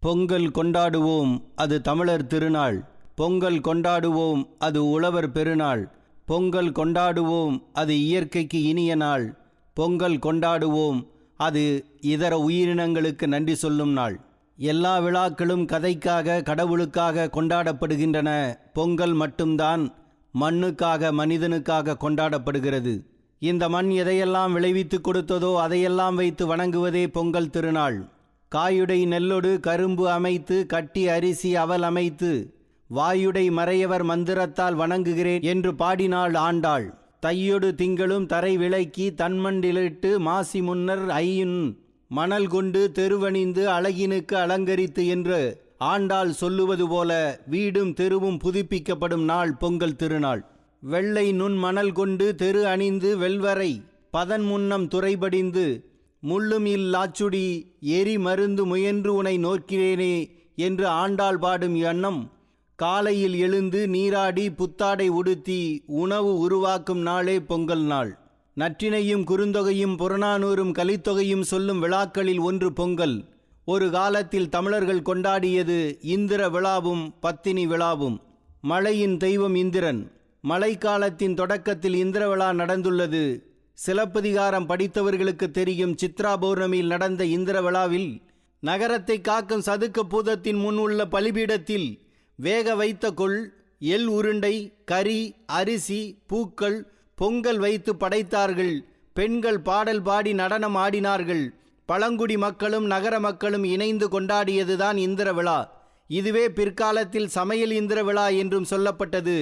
பொங்கல் கொண்டாடுவோம் அது தமிழர் திருநாள். பொங்கல் கொண்டாடுவோம் அது உழவர் பெருநாள். பொங்கல் கொண்டாடுவோம் அது இயற்கைக்கு இனிய நாள். பொங்கல் கொண்டாடுவோம் அது இதர உயிரினங்களுக்கு நன்றி சொல்லும் நாள். எல்லா விழாக்களும் கதைக்காக கடவுளுக்காக கொண்டாடப்படுகின்றன. பொங்கல் மட்டும்தான் மண்ணுக்காக மனிதனுக்காக கொண்டாடப்படுகிறது. இந்த மண் எதையெல்லாம் விளைவித்து கொடுத்ததோ அதையெல்லாம் வைத்து வணங்குவதே பொங்கல் திருநாள். காயுடை நெல்லொடு கரும்பு அமைத்து கட்டி அரிசி அவல் அமைத்து வாயுடை மறையவர் மந்திரத்தால் வணங்குகிறேன் என்று பாடினாள் ஆண்டாள். தையொடு திங்களும் தரை விளக்கி தன்மண்டிலிட்டு மாசி முன்னர் ஐயுன் மணல் கொண்டு தெருவணிந்து அழகினுக்கு அலங்கரித்து என்று ஆண்டாள் சொல்லுவது போல வீடும் தெருவும் புதுப்பிக்கப்படும் நாள் பொங்கல் திருநாள். வெள்ளை நுண் மணல் கொண்டு தெரு அணிந்து வெல்வரை பதன் முன்னம் துறைபடிந்து முள்ளும் இல்லாச்சுடி எரி மருந்து முயன்று உனை நோக்கிறேனே என்று ஆண்டாள் பாடும் எண்ணம். காலையில் எழுந்து நீராடி புத்தாடை உடுத்தி உணவு உருவாக்கும் நாளே பொங்கல் நாள். நற்றினையும் குறுந்தொகையும் புறநானூறும் கலித்தொகையும் சொல்லும் விழாக்களில் ஒன்று பொங்கல். ஒரு காலத்தில் தமிழர்கள் கொண்டாடியது இந்திர விழாவும் பத்தினி விழாவும். மழையின் தெய்வம் இந்திரன். மழைக்காலத்தின் தொடக்கத்தில் இந்திர விழா நடந்துள்ளது. சிலப்பதிகாரம் படித்தவர்களுக்கு தெரியும் சித்ரா பௌர்ணமியில் நடந்த இந்திர விழாவில் நகரத்தை காக்கும் சதுக்க பூதத்தின் முன் உள்ள பலிபீடத்தில் வேக வைத்த கொள் எல் உருண்டை கறி அரிசி பூக்கள் பொங்கல் வைத்து படைத்தார்கள். பெண்கள் பாடல் பாடி நடனம் ஆடினார்கள். பழங்குடி மக்களும் நகர மக்களும் இணைந்து கொண்டாடியதுதான் இந்திர விழா. இதுவே பிற்காலத்தில் சமையல் இந்திர விழா என்றும் சொல்லப்பட்டது.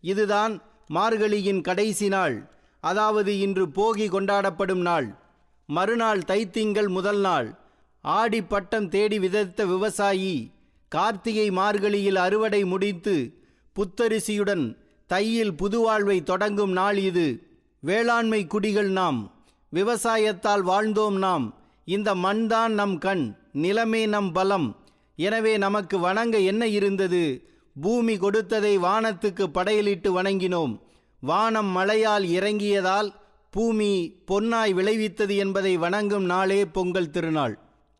இதுதான் மார்கழியின் கடைசி நாள். அதாவது இன்று போகி கொண்டாடப்படும் நாள். மறுநாள் தைத்திங்கள் முதல் நாள். ஆடி பட்டம் தேடி விதைத்த விவசாயி கார்த்திகை மார்கழியில் அறுவடை முடித்து புத்தரிசியுடன் தையில் புதுவாழ்வை தொடங்கும் நாள் இது. வேளாண்மை குடிகள் நாம் விவசாயத்தால் வாழ்ந்தோம் நாம். இந்த மண்தான் நம் கண் நிலமே நம் பலம். எனவே நமக்கு வணங்க என்ன இருந்தது? பூமி கொடுத்ததை வானத்துக்கு படையலிட்டு வணங்கினோம். வானம் மழையால் இறங்கியதால் பூமி பொன்னாய் விளைவித்தது என்பதை வணங்கும் நாளே பொங்கல் திருநாள்.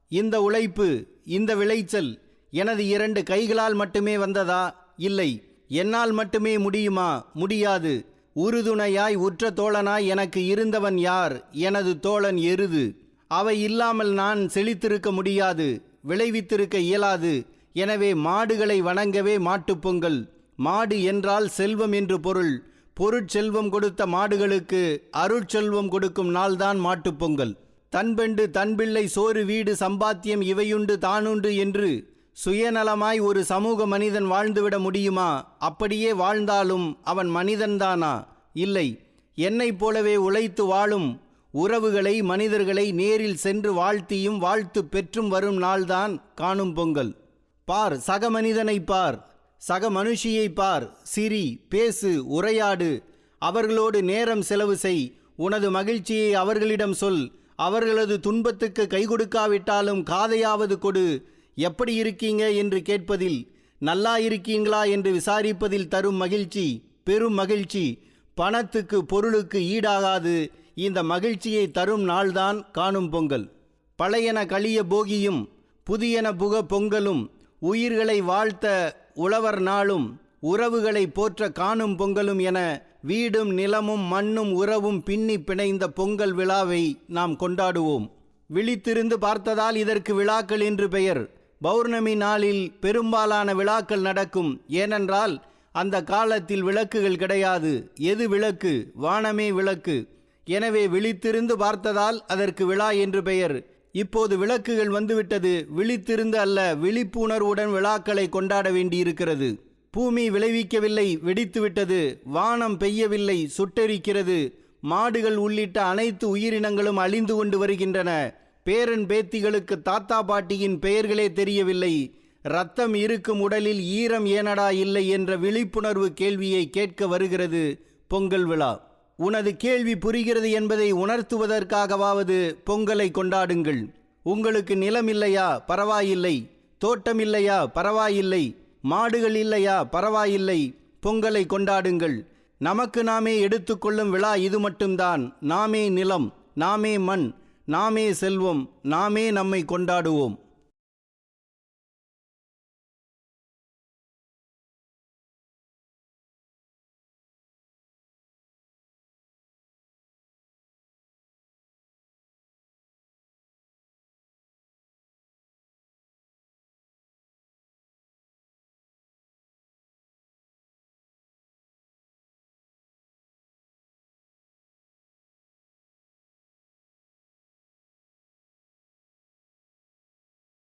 இந்த உழைப்பு இந்த விளைச்சல் எனது இரண்டு கைகளால் மட்டுமே வந்ததா? இல்லை. என்னால் மட்டுமே முடியுமா? முடியாது. உறுதுணையாய் உற்ற தோழனாய் எனக்கு இருந்தவன் யார்? எனது தோழன் எருது. அவை இல்லாமல் நான் செழித்திருக்க முடியாது விளைவித்திருக்க இயலாது. எனவே மாடுகளை வணங்கவே மாட்டுப் பொங்கல். மாடு என்றால் செல்வம் என்று பொருள். பொருட்செல்வம் கொடுத்த மாடுகளுக்கு அருட்செல்வம் கொடுக்கும் நாள்தான் மாட்டுப் பொங்கல். தன்பெண்டு தன்பிள்ளை சோறு வீடு சம்பாத்தியம் இவையுண்டு தானுண்டு என்று சுயநலமாய் ஒரு சமூக மனிதன் வாழ்ந்துவிட முடியுமா? அப்படியே வாழ்ந்தாலும் அவன் மனிதன்தானா? இல்லை. என்னைப் போலவே உழைத்து வாழும் உறவுகளை மனிதர்களை நேரில் சென்று வாழ்த்தியும் வாழ்த்து பெற்றும் வரும் நாள்தான் காணும் பொங்கல். பார் சக மனிதனை பார். சக மனுஷியை பார் சிரி பேசு உரையாடு. அவர்களோடு நேரம் செலவு செய். உனது மகிழ்ச்சியை அவர்களிடம் சொல். அவர்களது துன்பத்துக்கு கை கொடுக்காவிட்டாலும் காதையாவது கொடு. எப்படி இருக்கீங்க? என்று கேட்பதில் நல்லா இருக்கீங்களா? என்று விசாரிப்பதில் தரும் மகிழ்ச்சி பெரும் மகிழ்ச்சி. பணத்துக்கு பொருளுக்கு ஈடாகாது. இந்த மகிழ்ச்சியை தரும் நாள்தான் காணும் பொங்கல். பழையன கழிய போகியும் புதியன புக பொங்கலும். உயிர்களை வாழ்த்த உழவர் நாளும் உறவுகளை போற்ற காணும் பொங்கலும் என வீடும் நிலமும் மண்ணும் உறவும் பின்னி பிணைந்த பொங்கல் விழாவை நாம் கொண்டாடுவோம். விழித்திருந்து பார்த்ததால் இதற்கு விழாக்கள் என்று பெயர். பௌர்ணமி நாளில் பெரும்பாலான விழாக்கள் நடக்கும். ஏனென்றால் அந்த காலத்தில் விளக்குகள் கிடையாது. எது விளக்கு? வானமே விளக்கு. எனவே விழித்திருந்து பார்த்ததால் அதற்கு விழா என்று பெயர். இப்போது விளக்குகள் வந்துவிட்டது. விழித்திருந்து அல்ல. விழிப்புணர்வுடன் விழாக்களை கொண்டாட வேண்டியிருக்கிறது. பூமி விளைவிக்கவில்லை. வெடித்துவிட்டது. வானம் பெய்யவில்லை. சுட்டெரிக்கிறது. மாடுகள் உள்ளிட்ட அனைத்து உயிரினங்களும் அழிந்து கொண்டு வருகின்றன. பேரன் பேத்திகளுக்கு தாத்தா பாட்டியின் பெயர்களே தெரியவில்லை. ரத்தம் இருக்கும் உடலில் ஈரம் ஏனடா இல்லை என்ற விழிப்புணர்வு கேள்வியை கேட்க வருகிறது. பொங்கல் விழா. உனது கேள்வி புரிகிறது என்பதை உணர்த்துவதற்காகவாவது பொங்கலை கொண்டாடுங்கள். உங்களுக்கு நிலம் இல்லையா பரவாயில்லை. தோட்டம் இல்லையா பரவாயில்லை. மாடுகள் இல்லையா? பரவாயில்லை. பொங்கலை கொண்டாடுங்கள். நமக்கு நாமே எடுத்துக்கொள்ளும் விழா இது மட்டும்தான். நாமே நிலம் நாமே மண் நாமே செல்வம் நாமே நம்மை கொண்டாடுவோம்.